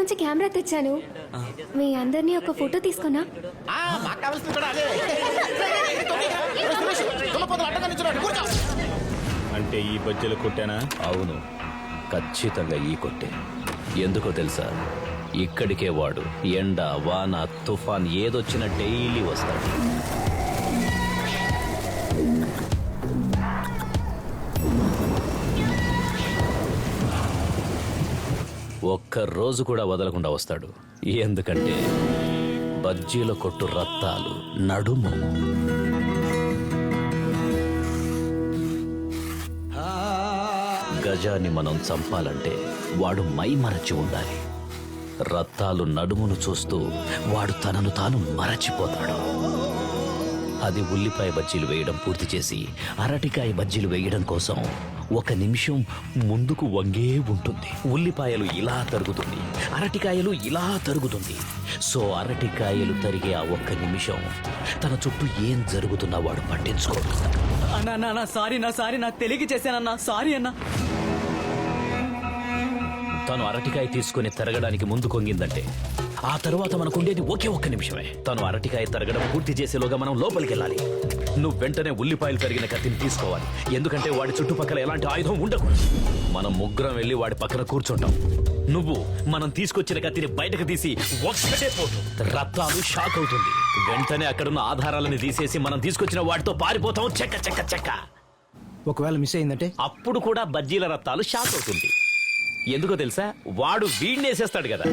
నుంచి కెమెరా తెచ్చాను. మీ అందరినీ ఒక ఫోటో తీసుకున్నా. అంటే ఈ బజ్జీలు కొట్టానా? అవును. ఖచ్చితంగా ఈ కొట్టే. ఎందుకో తెలుసా? ఇక్కడికే వాడు ఎండ వాన తుఫాన్ ఏదొచ్చినా డైలీ వస్తాడు. ఒక్క రోజు కూడా వదలకుండా వస్తాడు. ఎందుకంటే బజ్జీల కొట్టు రత్తాలు నడుము. గజాన్ని మనం చంపాలంటే వాడు మై మరచి ఉండాలి. రత్తాలు నడుమును చూస్తూ వాడు తనను తాను మరచిపోతాడు. అది ఉల్లిపాయ బజ్జీలు వేయడం పూర్తి చేసి అరటికాయ బజ్జీలు వేయడం కోసం ఒక నిమిషం ముందుకు వంగే ఉంటుంది. ఉల్లిపాయలు ఇలా తరుగుతుంది. అరటికాయలు ఇలా తరుగుతుంది. సో అరటికాయలు తరిగే ఆ ఒక్క నిమిషం తన చుట్టూ ఏం జరుగుతున్నా వాడు పట్టించుకోడు. అన్నా సారీ నా సారీ నాకు తెలియక చేశానన్నా సారీ అన్నా. తను అరటికాయ తీసుకుని తరగడానికి ముందు కొంగిందంటే ఆ తరువాత మనకుండేది ఒకే ఒక్క నిమిషమే. తను అరటికాయ తరగడం పూర్తి చేసేలోగా మనం లోపలికి వెళ్ళాలి నువ్వు వెంటనే ఉల్లిపాయలు తరిగిన కత్తిని తీసుకోవాలి. ఎందుకంటే వాడి చుట్టుపక్కల ఎలాంటి ఆయుధం ఉండకూడదు మనం ముగ్గురం వెళ్ళి వాడి పక్కన కూర్చుంటాం. నువ్వు మనం తీసుకొచ్చిన కత్తిని బయటకు తీసి ఒక్కటే పోటు రత్తాలు షాక్ అవుతుంది. వెంటనే అక్కడున్న ఆధారాలను తీసేసి మనం తీసుకొచ్చిన వాటితో పారిపోతాం. చెక్క చెక్క చెక్క. ఒకవేళ మిస్ అయిందంటే? అప్పుడు కూడా బజ్జీల రత్తాలు షాక్ అవుతుంది. ఎందుకో తెలుసా? వాడు వీడినేసేస్తాడు కదా.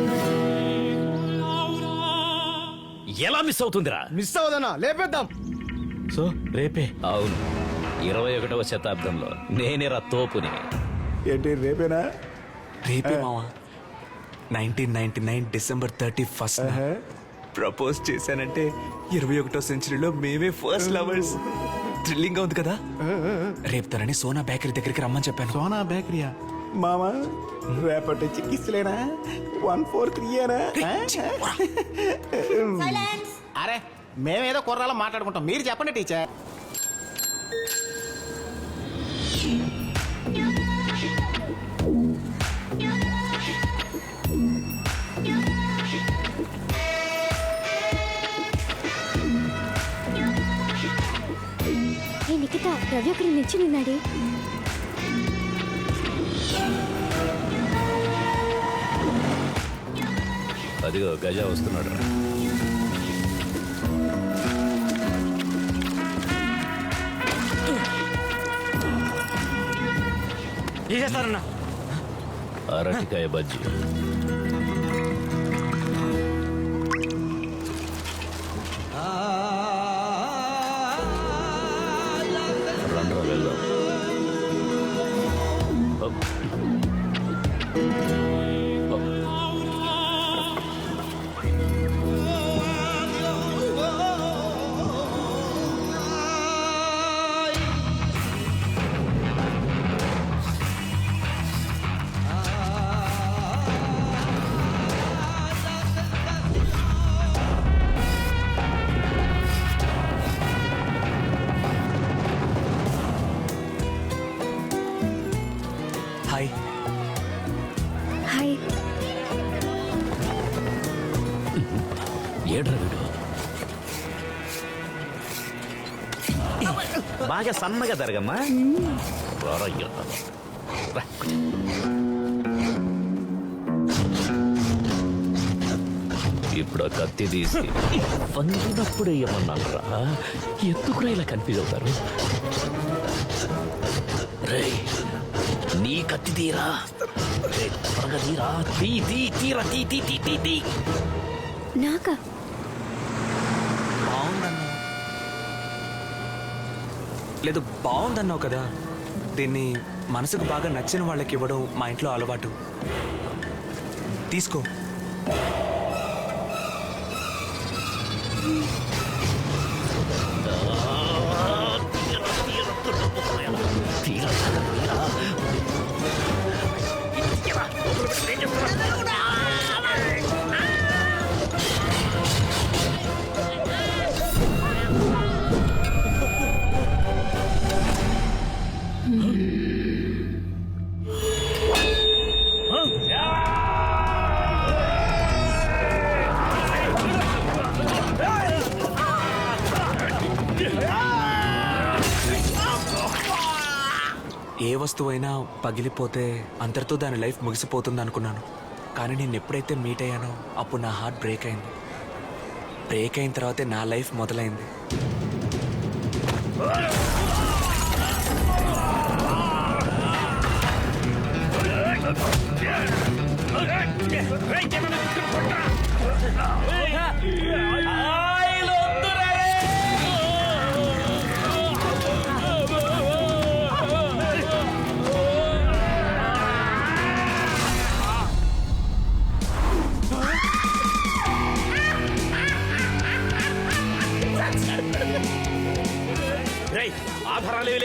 ఎలా మిస్ అవుతుందిరా? మిస్ అవ్వదన్నా లేపేద్దాం. సో రేపే. అవును. ఇరవై ఒకటవ శతాబ్దంలో నేనే రా తోపుని. ఏంటి రేపేనా? రేపే మావా. Nineteen ninety nine December thirty first propose చేశానంటే ఇరవై ఒకటో సెంచరీలో మేమే ఫస్ట్ లవర్స్. థ్రిల్లింగ్గా ఉంది కదా? రేపు తనని సోనా బేకరీ దగ్గరికి రమ్మని చెప్పాను. సోనా బేకరీయా? మామా రేపటి చికిత్సలేనా? One four త్రీయేనా? అరే మేమేదో కుర్రాలో మాట్లాడుకుంటాం. మీరు చెప్పండి టీచర్. ఏ నిఖిత రవి అక్కడ నిల్చి నిన్నాడే? అదిగో గజ వస్తున్నాడు రా ఏం అరటికాయ బజ్జీ. బాగా సన్నగా జరగమ్మా. ఇప్పుడు ఆ కత్తి తీసి. వంగినప్పుడు ఏమన్నారా ఎందుకురా ఇలా కన్ఫ్యూజ్ అవుతారు? రేయ్ నీ కత్తి తీరా? రేయ్, త్వరగా తీరా. తీ తీ తీరా తీ తీ తీ తీ తీ. నాకా? లేదు బాగుందన్నావు కదా. దీన్ని మనసుకు బాగా నచ్చిన వాళ్ళకి ఇవ్వడం మా ఇంట్లో అలవాటు. తీసుకో. వస్తువైనా పగిలిపోతే అంతటితో దాని లైఫ్ ముగిసిపోతుంది అనుకున్నాను కానీ నేను ఎప్పుడైతే మీట్ అయ్యానో అప్పుడు నా హార్ట్ బ్రేక్ అయింది బ్రేక్ అయిన తర్వాతే నా లైఫ్ మొదలైంది రేయ్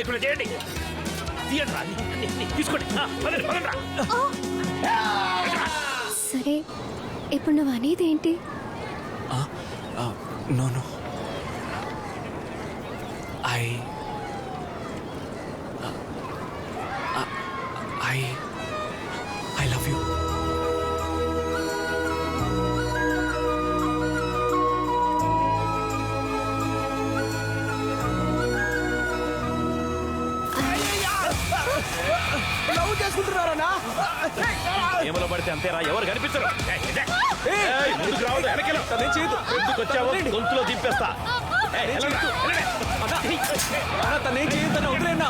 లేకుండా చేయండి. తీయండి రా. తీసుకోండి. ఆ, పదండి, పదండి రా. సరే ఇప్పుడు నువ్వు అనేది ఏంటి? No no. ఐ ఐ అంతేరా ఎవరు కనిపించరు ఏయ్, ఇదే. ఏయ్, ముందుకు రావద్దు వెనకెళ్ళు. ఎందుకు వచ్చావో గొంతులో దింపేస్తా. తనేం వదిలేనా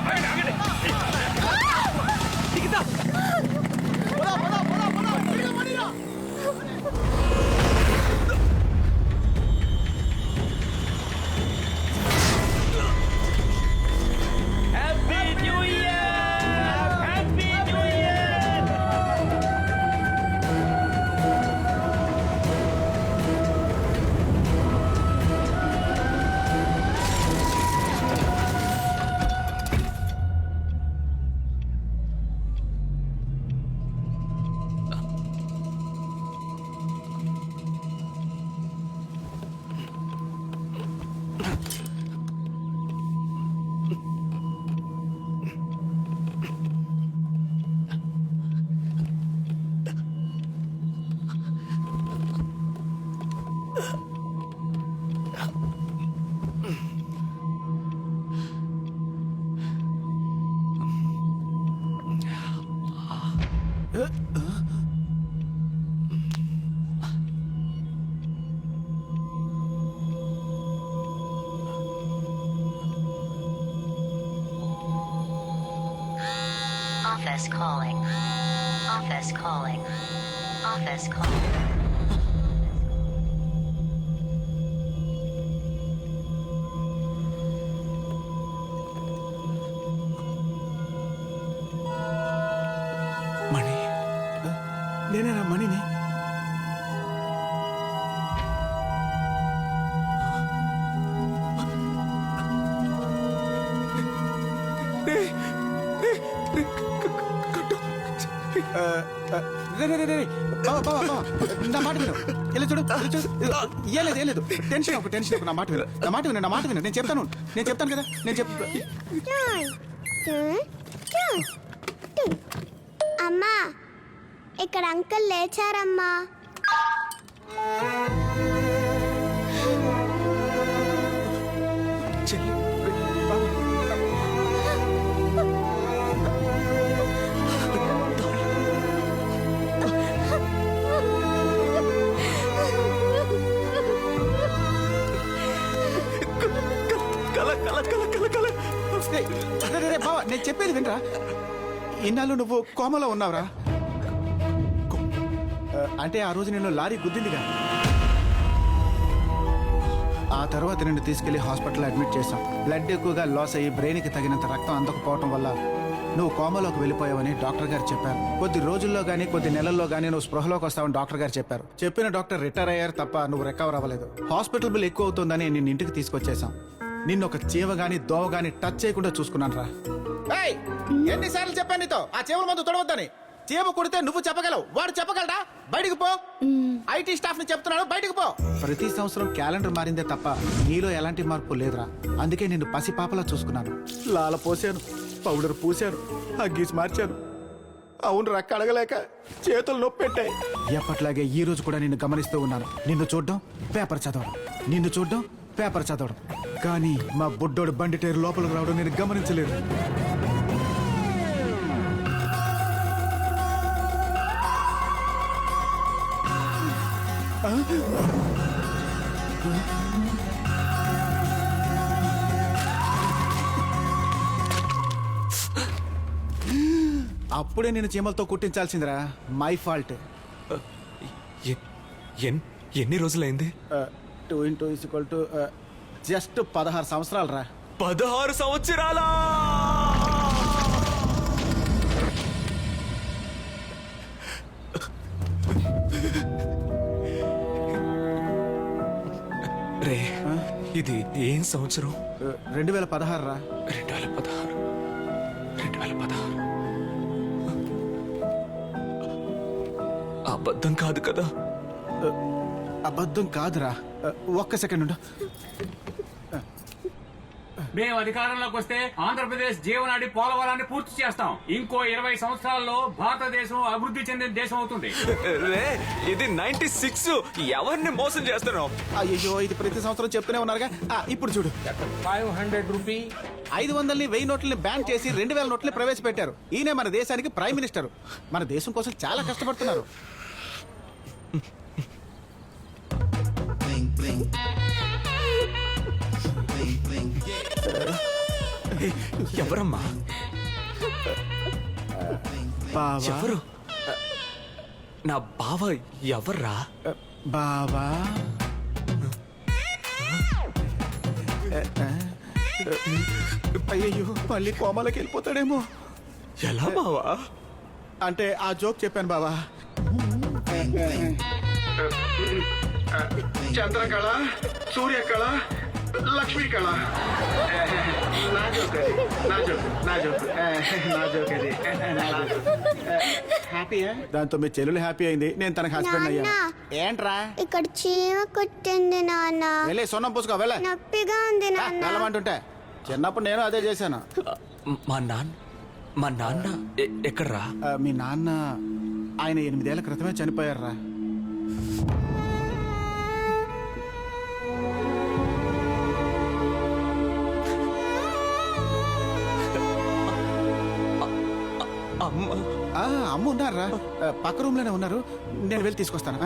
Office calling. Office calling. Office calling. నా మాట విను. ఇలా చూడు చూడు. లేదు లేదు. టెన్షన్ ఒక టెన్షన్ ఒక నా మాట విను. నా మాట విను నా మాట విను. నేను చెప్తాను. నేను చెప్తాను కదా. నేను చెప్తా అమ్మా ఇక్కడ అంకుల్ లేచారమ్మా. బావ నేను చెప్పేది వినరా? ఇన్నాళ్ళు నువ్వు కోమలో ఉన్నావురా. అంటే ఆ రోజు నేను లారీ గుద్దిందిగా. ఆ తర్వాత నిన్ను తీసుకెళ్ళి హాస్పిటల్ అడ్మిట్ చేశాం. బ్లడ్ ఎక్కువగా లాస్ అయ్యి బ్రెయిన్కి తగినంత రక్తం అందకపోవటం వల్ల నువ్వు కోమలోకి వెళ్ళిపోయావని డాక్టర్ గారు చెప్పారు. కొద్ది రోజుల్లో కానీ కొద్ది నెలల్లో కానీ నువ్వు స్పృహలోకి వస్తావని డాక్టర్ గారు చెప్పారు. చెప్పిన డాక్టర్ రిటైర్ అయ్యారు తప్ప నువ్వు రికవర్ అవ్వలేదు. హాస్పిటల్ బిల్ ఎక్కువ అవుతుందని నేను ఇంటికి తీసుకొచ్చేసాం నిన్ను ఒక చీమ గాని దోవ గాని టచ్ చేయకుండా చూసుకున్నాను రా. ఎన్నిసార్లు చెప్పాను నీతో? ఆ చీమల మందు తొడవద్దని. చీమ కుడితే నువ్వు చెప్పగలవు. వాడు చెప్పగలడా? బయటికి పో. ఐటీ స్టాఫ్ని చెప్తున్నాడు బయటికి పో. ప్రతి సంవత్సరం క్యాలెండర్ మారిందే తప్ప నీలో ఎలాంటి మార్పు లేదురా. అందుకే నిన్ను పసిపాపలా చూసుకున్నాను. లాల పోసాను పౌడర్ పూసాను హగ్గీస్ మార్చాను. అవును రక్క అడగలేక చేతులు నొప్పి పెట్టాయి ఎప్పట్లాగే ఈ రోజు కూడా నిన్ను గమనిస్తూ ఉన్నాను. నిన్ను చూడడం పేపర్ చదవడం. నిన్ను చూడడం పేపర్ చదవడం. కానీ మా బుడ్డోడు బండి టైర్ లోపలికి రావడం నేను గమనించలేదు. అప్పుడే నేను చీమలతో కుట్టించాల్సిందిరా. మై ఫాల్ట్ ఎన్ని రోజులైంది? Two into equal to just పదహారు సంవత్సరాలు రా పదహారు సంవత్సరాలా! రే ఇది ఏం సంవత్సరం? రెండు వేల పదహారు రా రెండు వేల పదహారు. రెండు వేల పదహారు. అబద్ధం కాదు కదా? అబద్ధం కాదురా. ఒక్క సెకండ్ ఉండు. మేము అధికారంలోకి వస్తే ఆంధ్రప్రదేశ్ జీవనాడి పోలవరాన్ని పూర్తి చేస్తాం. ఇంకో ఇరవై సంవత్సరాల్లో భారతదేశం అభివృద్ధి చెందిన దేశం అవుతుంది. రే ఇది నైన్టీ సిక్స్ ఎవరిని మోసం చేస్తున్నావు? అయ్యో ఇది ప్రతి సంవత్సరం చెప్తూనే ఉన్నారుగా. ఆ, ఇప్పుడు చూడు. Five hundred rupee. ఐదు వందలని వెయ్యి నోట్లని బ్యాన్ చేసి రెండు వేల నోట్లని ప్రవేశపెట్టారు. ఈయనే మన దేశానికి ప్రైమ్ మినిస్టర్. మన దేశం కోసం చాలా కష్టపడుతున్నారు. ఎవరమ్మా? బావా? ఎవరు? నా బావ ఎవర్రా? బావా? అయ్యో మళ్ళీ కోమలకి వెళ్ళిపోతాడేమో. ఎలా బావా? అంటే ఆ జోక్ చెప్పాను బావా. చంద్రకళ సూర్యకళ లక్ష్మీ కళ నా జోక్ అది నా జోక్ నా జోక్ నా జోక్ అది నా జోక్ హ్యాపీయా దాంతో మీ చెల్లెలు హ్యాపీ అయింది. నేను తనకి హస్బెండ్ అయ్యాను. ఏంట్రా? ఇక్కడ చీమ కుట్టింది నాన్న. వెళ్ళి సొన్నం పూసుకో వెళ్ళ. నొప్పిగా ఉంది నాన్న. వెళ్ళమంటుంటే. చిన్నప్పుడు నేను అదే చేశాను. మా నాన్న మా నాన్న ఎక్కడ్రా? మీ నాన్న ఆయన ఎనిమిదేళ్ళ క్రితమే చనిపోయారా అమ్మ ఉన్నారా? పక్క రూమ్లోనే ఉన్నారు. నేను వెళ్ళి తీసుకొస్తాను